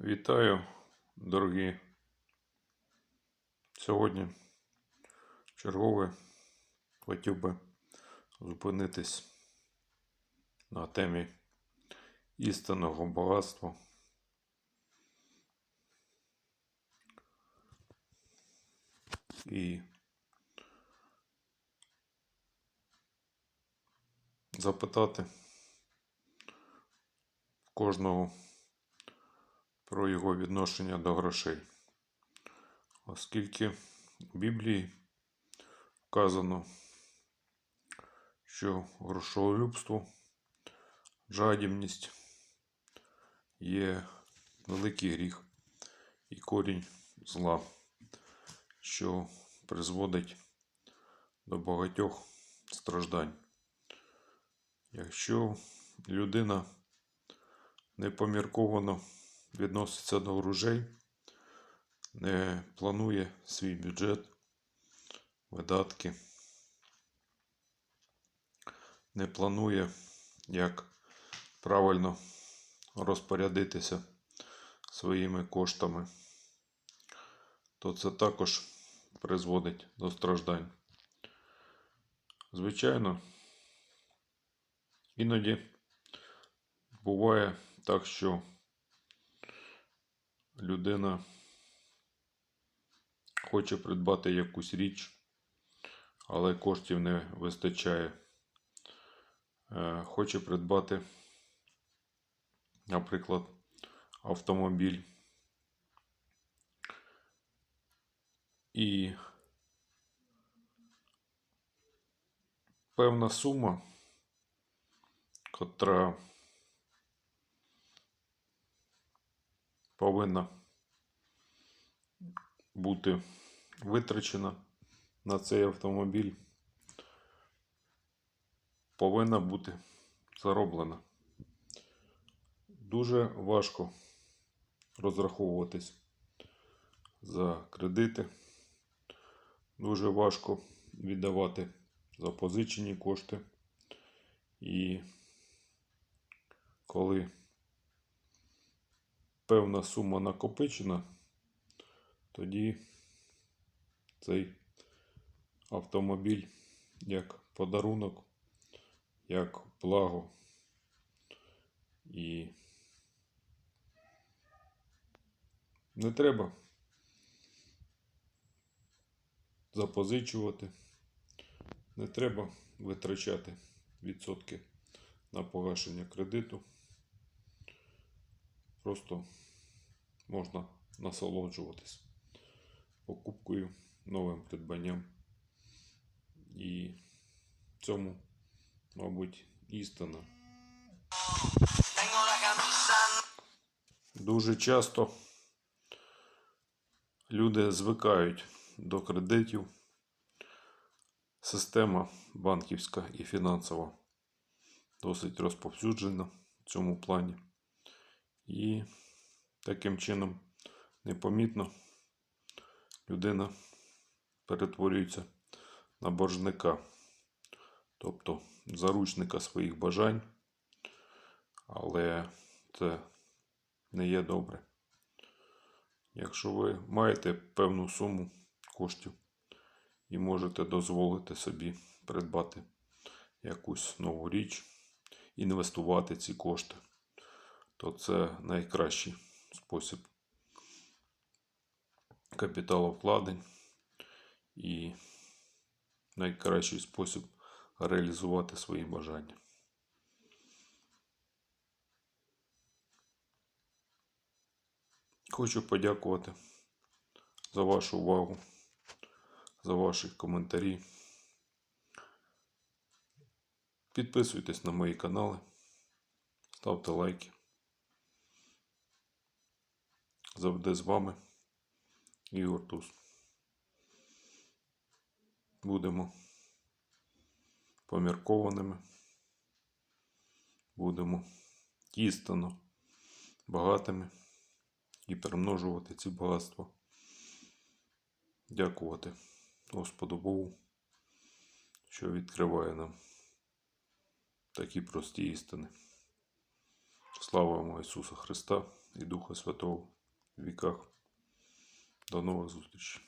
Вітаю, дорогі. Сьогодні чергове хотів би зупинитись на темі істинного багатства. І запитати кожного про його відношення до грошей. Оскільки в Біблії вказано, що грошолюбство, жадібність є великий гріх і корінь зла, що призводить до багатьох страждань. Якщо людина непомірковано відноситься до не планує свій бюджет, видатки, не планує, як правильно розпорядитися своїми коштами, то це також призводить до страждань. Звичайно, іноді буває так, що людина хоче придбати якусь річ, але коштів не вистачає. Е, Хоче придбати, наприклад, автомобіль. І певна сума, котра повинна бути витрачена на цей автомобіль, повинна бути зароблена. Дуже важко розраховуватись за кредити, дуже важко віддавати запозичені кошти. І коли певна сума накопичена, тоді цей автомобіль як подарунок, як благо і не треба запозичувати, не треба витрачати відсотки на погашення кредиту. Просто можна насолоджуватись покупкою, новим придбанням. І в цьому, мабуть, істина. Дуже часто люди звикають до кредитів. Система банківська і фінансова досить розповсюджена в цьому плані. І таким чином непомітно людина перетворюється на боржника, тобто заручника своїх бажань, але це не є добре. Якщо ви маєте певну суму коштів і можете дозволити собі придбати якусь нову річ, інвестувати ці кошти, то це найкращий спосіб капіталовкладень і найкращий спосіб реалізувати свої бажання. Хочу подякувати за вашу увагу, за ваші коментарі. Підписуйтесь на мої канали, ставте лайки. Завжди з вами Ігор Туз. Будемо поміркованими. Будемо істинно багатими і перемножувати ці багатства. Дякувати Господу Богу, що відкриває нам такі прості істини. Слава вам Ісуса Христа! і Духа Святого віках. До нових зустрічей.